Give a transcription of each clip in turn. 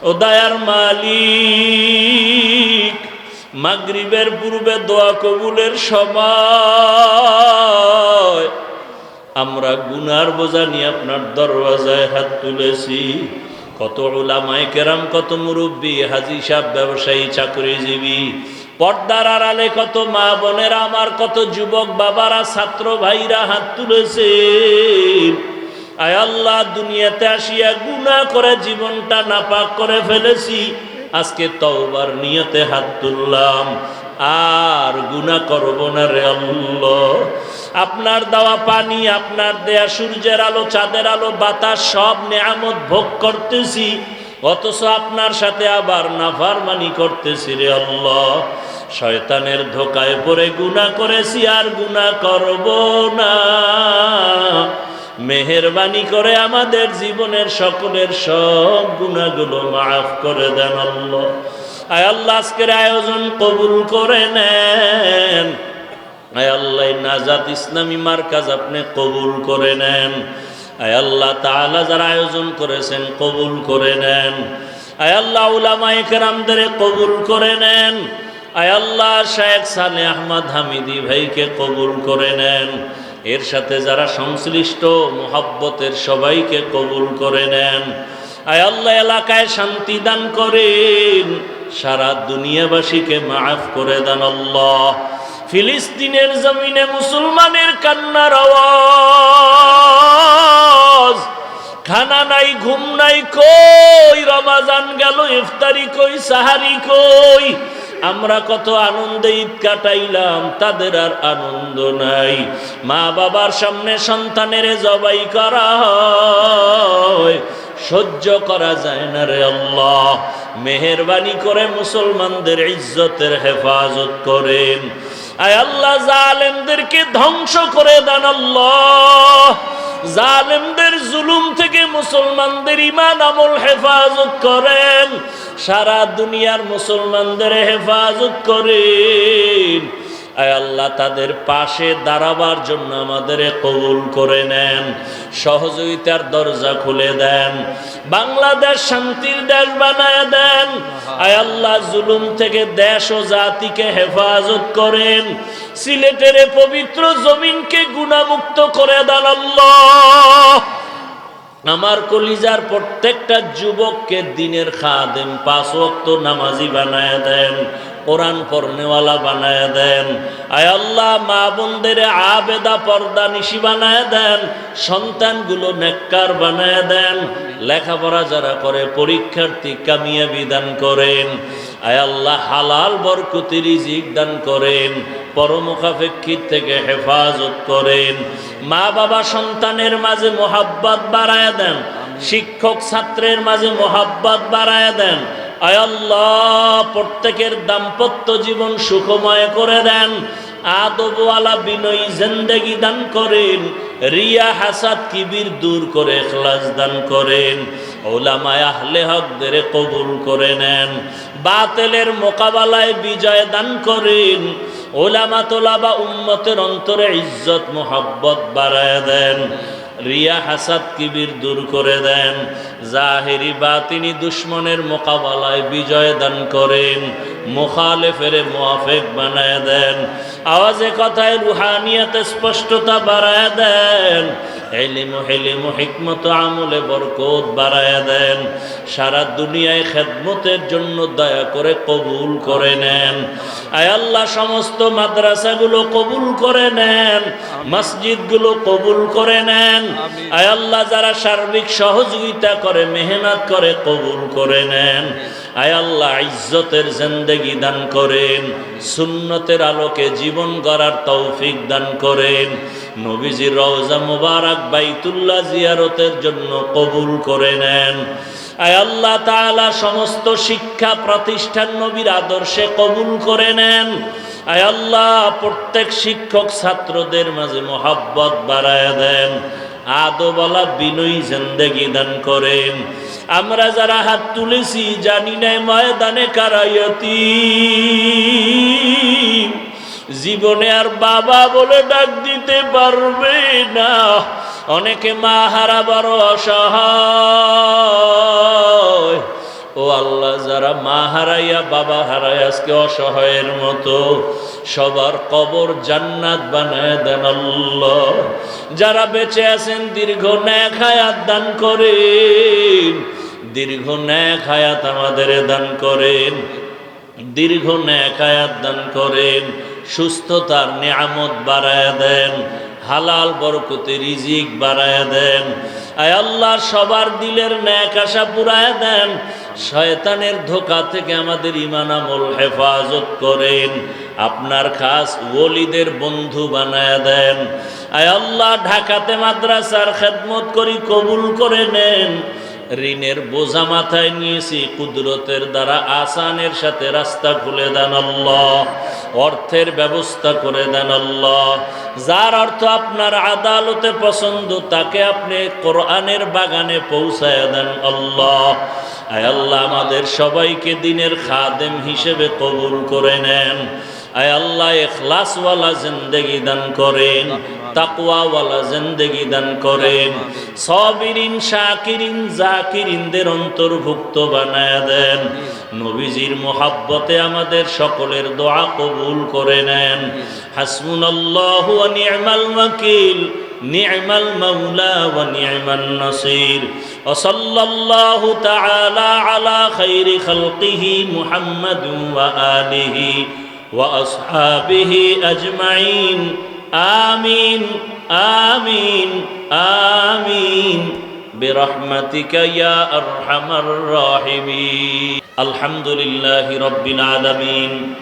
ও দায়ার মালিক, মাগরিবের পূর্বে দোয়া কবুলের সময়। আমরা গুনার বোঝা নিয়ে আপনার দরওয়াজায় হাত তুলেছি। কত ওলামায় কেরাম, কত মুরব্বী, হাজি সাহেব, ব্যবসায়ী, চাকরিজীবী, পর্দার আড়ালে কত মা বোনেরা, আমার কত যুবক বাবারা, ছাত্র ভাইরা হাত তুলেছে আয় আল্লাহ, দুনিয়াতে আসিয়া গুনাহ করে জীবনটা নাপাক করে ফেলেছি। আজকে তওবার নিয়তে হাত তুললাম। আর গুনাহ করব না রে আল্লাহ। আপনার দেওয়া পানি, আপনার দেয়া সূর্যের আলো, চাঁদের আলো, বাতাস, সব নেয়ামত ভোগ করতেছি। অথচ আপনার সাথে আবার নাফারমানি করতেছি রে আল্লাহ। শয়তানের ধোকায় পড়ে গুনাহ করেছি, আর গুনাহ করব না। মেহরবানি করে আমাদের জীবনের সকলের সব গুণাগুলো মাফ করে দেন আল্লাহ। আয় আল্লাহ, আজকের আয়োজন কবুল করে নেন। আয় আল্লাহ নাজাত ইসলামী মার্কাজ আপনি কবুল করে নেন। আয় আল্লাহ, তাআলা যারা আয়োজন করেছেন কবুল করে নেন। আয় আল্লাহ, উলামায়ে কবুল করে নেন। আয় আল্লাহ, শেখ সালে আহমদ হামিদি ভাইকে কবুল করে নেন। এর সাথে যারা সংশ্লিষ্ট মোহাব্বতের সবাইকে কবুল করে নেন। আয় আল্লাহ, এলাকায় শান্তি দান করেন। সারা দুনিয়াবাসীকে মাফ করে দেন আল্লাহ। ফিলিস্তিনের জমিনে মুসলমানের কান্নার আওয়াজ। খানা নাই, ঘুম নাই, কই? রমাজান গেল, ইফতারি কই, সাহারি কই? আমরা কত আনন্দে ঈদ কাটাইলাম, তাদের আর আনন্দ নাই। মা বাবার সামনে সন্তানের জবাই করা হয়, সহ্য করা যায় না রে আল্লাহ। মেহরবানি করে মুসলমানদের ইজ্জতের হেফাজত করেন। আয় আল্লাহ, জালেমদেরকে ধ্বংস করে দেন আল্লাহ। জালেমদের জুলুম থেকে মুসলমানদের ইমান আমল হেফাজত করেন। সারা দুনিয়ার মুসলমানদের হেফাজত করেন। আয় আল্লাহ, তাদের পাশে দাঁড়াবার জন্য আমাদের কবুল করে নেন, সহযোগিতার দরজা খুলে দেন, বাংলাদেশ শান্তির দেশ বানায় দেন। আয় আল্লাহ, জুলুম থেকে দেশ ও জাতিকে হেফাজত করেন। সিলেটের পবিত্র জমিনকে গুণামুক্ত করে দেন আল্লাহ। আমার কলিজার প্রত্যেকটা যুবককে দিনের খাদেম, পাঁচ ওয়াক্ত নামাজি বানায় দেন, কোরআন পড়নেওয়ালা বানায় দেন। আয় আল্লাহ, মা বোনদের আবেদা পর্দা নিশি বানায় দেন, সন্তানগুলো নেককার বানায় দেন। লেখাপড়া যারা করে, পরীক্ষার্থী কামিয়াবি দান করেন। আয় আল্লাহ, হালাল বরকতি রিজিক দান করেন। পরমুখাপেক্ষিত থেকে হেফাজত করেন। মা বাবা সন্তানের মাঝে মোহাব্বত বাড়ায় দেন। শিক্ষক ছাত্রের মাঝে মোহাব্বত বাড়ায় দেন। আয় আল্লাহ, প্রত্যেকের দাম্পত্য জীবন সুখময় করে দেন। আদবওয়ালা বিনয়ী জিন্দেগি দান করেন। রিয়া হাসাদ কিবির দূর করে এখলাস দান করেন। ওলামায় আহলে হকদের কবুল করে নেন। বাতেলের মোকাবেলায় বিজয় দান করেন। ওলামা তোলাবা উন্মতের অন্তরে ইজ্জত, মোহাব্বত বাড়ায় দেন। রিয়া হাসাদ কিবির দূর করে দেন। জাহেরি বা তিনি দুশ্মনের মোকাবেলায় বিজয় দান করেন। মোখালেফের মোয়াফেক বানায় দেন। আওয়াজে কথায় রুহানিয়াতে স্পষ্টতা বাড়ায় দেন। এলিম হেলিম হিকমত আমলে বরকত বাড়ায় দেন। সারা দুনিয়ায় খেদমতের জন্য দয়া করে কবুল করে নেন। আয় আল্লাহ সমস্ত মাদ্রাসাগুলো কবুল করে নেন মসজিদগুলো কবুল করে নেন। আয় আল্লাহ যারা সার্বিক সহযোগিতা করে মেহনত করে কবুল করে নেন। আয় আল্লাহ ইজ্জতের জিন্দেগি দান করেন সুন্নতের আলোকে জীবন গড়ার তৌফিক দান করেন। নবীজির রওজা মুবারক বাইতুল্লাহ জিয়ারতের জন্য কবুল করে নেন। আয় আল্লাহ তাআলা সমস্ত শিক্ষা প্রতিষ্ঠান নবীর আদর্শে কবুল করে নেন। আয় আল্লাহ প্রত্যেক শিক্ষক ছাত্রদের মাঝে মোহাব্বত বাড়ায় দেন। আদোবালা বিনয়ী জিন্দেগি দান করেন। আমরা যারা হাত তুলেছি জানি না ময়দানে কারাইয়তি জীবনে আর বাবা বলে ডাক দিতে পারবে না। অনেকে মা হারা বড় অসহায়। ও আল্লাহ, যারা মা হারাইয়া বাবা হারাই আজকে অসহায়ের মতো সবার কবর জান্নাত বানায় দেন আল্লাহ। যারা বেঁচে আছেন, দীর্ঘ ন্যাক হায়াত দান করেন। দীর্ঘ ন্যাক হায়াত আমাদের দান করেন। দীর্ঘ ন্যাক হায়াত দান করেন, সুস্থতার নিয়ামত বাড়ায় দেন, হালাল বরকতে রিজিক বাড়ায় দেন। আয় আল্লাহ, সবার দিলের ন্যাক আশা পুরায় দেন। শয়তানের ধোকা থেকে আমাদের ইমান আমল হেফাজত করেন। আপনার খাস ওলিদের বন্ধু বানায় দেন। আয় আল্লাহ, ঢাকাতে মাদ্রাসার খেদমত করি কবুল করে নেন। ঋণের বোঝা মাথায় নিয়েছি, কুদরতের দ্বারা আসানের সাথে রাস্তা খুলে দেন অর্থের ব্যবস্থা করে দেন যার অর্থ আপনার আদালতে পছন্দ, তাকে আপনি কোরআনের বাগানে পৌঁছায় দেন আল্লাহ। আল্লাহ, আমাদের সবাইকে দিনের খাদেম হিসেবে কবুল করে নেন। আয় আল্লাহ এখলাসওয়ালা জিন্দেগি দান করেন তাকওয়াওয়ালা জিন্দেগি দান করেন সবিরিন শাকিরিন জাকিরিনদের অন্তর্ভুক্ত বানায় দেন নবীজির মোহাব্বতে আমাদের সকলের দোয়া কবুল করে নেন হাসমুনাল্লাহু ওয়া নি'মাল ওয়াকিল نعم المولى ونعم النصير وصلى الله تعالى على خير خلقه محمد وآله وأصحابه أجمعين. آمين آمين آمين. برحمتك يا أرحم الراحمين. الحمد لله رب العالمين.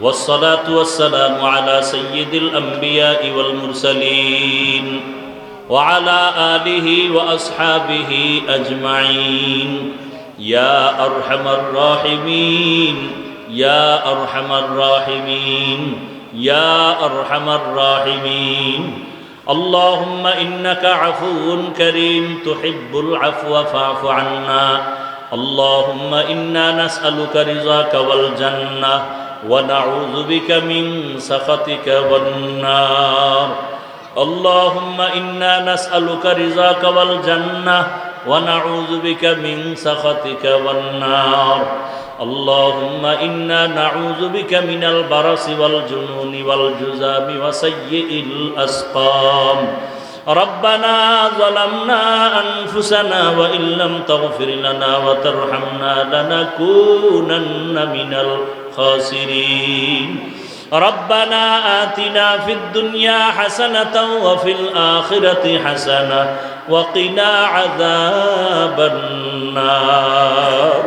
والصلاة والسلام على سيد الأنبياء والمرسلين. وعلى آله وأصحابه أجمعين. يا أرحم الراحمين. يا أرحم الراحمين يا أرحم الراحمين اللهم إنك عفو كريم تحب العفو فاعف عنا اللهم إنا نسألك رضاك والجنة ونعوذ بك من سخطك والنار اللهم إنا نسألك رضاك والجنة ونعوذ بك من سخطك والنار اللهم إنا نعوذ بك من البرص والجنون والجزام وسيء الأسقام ربنا ظلمنا أنفسنا وإن لم تغفر لنا وترحمنا لنكونن من الخاسرين ربنا آتنا في الدنيا حسنة وفي الآخرة حسنة وقنا عذاب النار